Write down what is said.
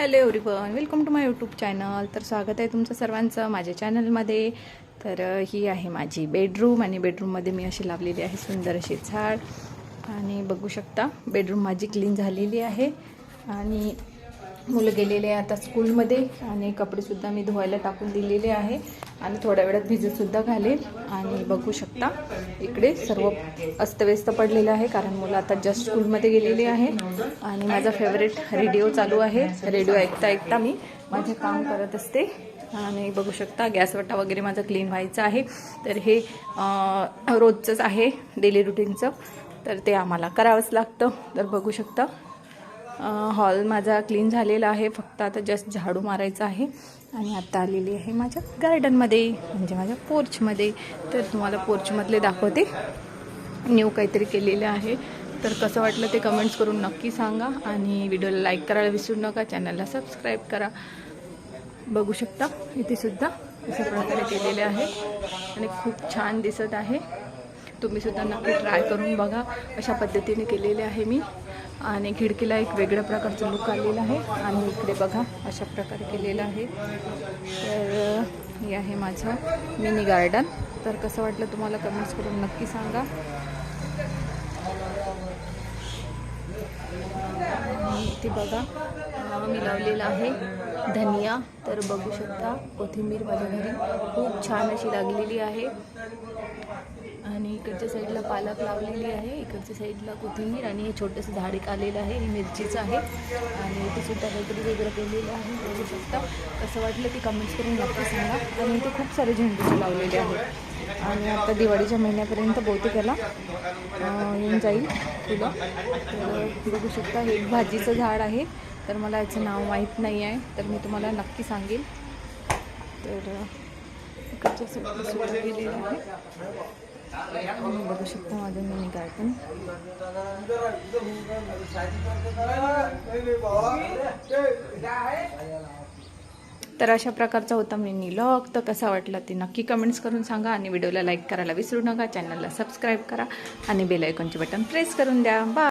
Hello everyone welcome to my YouTube channel. तर स्वागत आहे तुमचं सर्वांचं माझ्या चॅनलमध्ये. तर ही आहे माझी बेडरूम आणि बेडरूममध्ये मी अशी लावलेली आहे सुंदर अशी झाड. आणि बघू शकता बेडरूम माझी क्लीन झालेली आहे. आणि मुलं गेलेले आहे आता स्कूलमध्ये आणि कपडेसुद्धा मी धुवायला टाकून दिलेले आहे. आणि थोड्या वेळात भिजतसुद्धा घालेल. आणि बघू शकता इकडे सर्व अस्तव्यस्त पडलेलं आहे कारण मुलं आता जस्ट स्कूलमध्ये गेलेली आहे आणि माझा फेवरेट रेडिओ चालू आहे. रेडिओ ऐकता ऐकता मी माझे काम करत असते. आणि बघू शकता गॅसवटा वगैरे माझं क्लीन व्हायचं आहे. तर हे रोजचंच आहे डेली रुटीनचं तर ते आम्हाला करावंच लागतं. तर बघू शकता हॉल माझा क्लीन झालेला आहे. फक्त आता जस्ट झाडू मारायचा आहे. आणि आता आलेली आहे माझ्या गार्डनमध्ये म्हणजे माझ्या पोर्चमध्ये तर तुम्हाला पोर्चमधले दाखवते. न्यू काहीतरी केलेलं आहे. तर कसं वाटलं ते कमेंट्स करून नक्की सांगा. आणि व्हिडिओला लाईक करायला विसरू नका. चॅनलला सबस्क्राईब करा. बघू शकता इथे सुद्धा अशा प्रकारे केलेले आहे. आणि खूप छान दिसत आहे. तुम्हीसुद्धा नक्की ट्राय करून बघा. अशा पद्धतीने केलेले आहे मी. आणि खिडकीला एक वेगळ्या प्रकारचं लुक आलेलं आहे. आणि इकडे बघा अशा प्रकारे केलेलं आहे. तर हे आहे माझं मिनी गार्डन तर कसं वाटलं तुम्हाला कमेंट्स करून नक्की सांगा. आणि इथे बघा मी लावलेला आहे. धनिया. तर बघू शकता कोथिंबीर माझ्या घरी खूप छान अशी लागलेली आहे. आणि इकडच्या साईडला पालक लावलेली आहे. इकडच्या साईडला कोथिंबीर आणि हे छोटंसं झाड एक आलेलं आहे. हे मिरचीचं आहे. आणि इथे सुद्धा काहीतरी वेगळं केलेलं आहे. बघू शकता. कसं वाटलं ते कमेंट्स करून नक्की सांगा. आणि इथे खूप सारे झेंडूचे लावलेले आहेत. आणि आता दिवाळीच्या महिन्यापर्यंत बहुतेक याला येऊन जाईल फुलं तर बघू शकता हे एक भाजीचं झाड आहे. तर मला याचं नाव माहीत नाही आहे तर मी तुम्हाला नक्की सांगेल. तर इकडच्या गेलेलं आहे. बघू शकता माझं मिनी गार्डन तर अशा प्रकारचा होता मिनी लॉग. तर कसा वाटला ते नक्की कमेंट्स करून सांगा आणि व्हिडिओला लाईक करायला विसरू नका. चॅनलला सबस्क्राईब करा आणि बेलायकॉनचे बटन प्रेस करून द्या. बा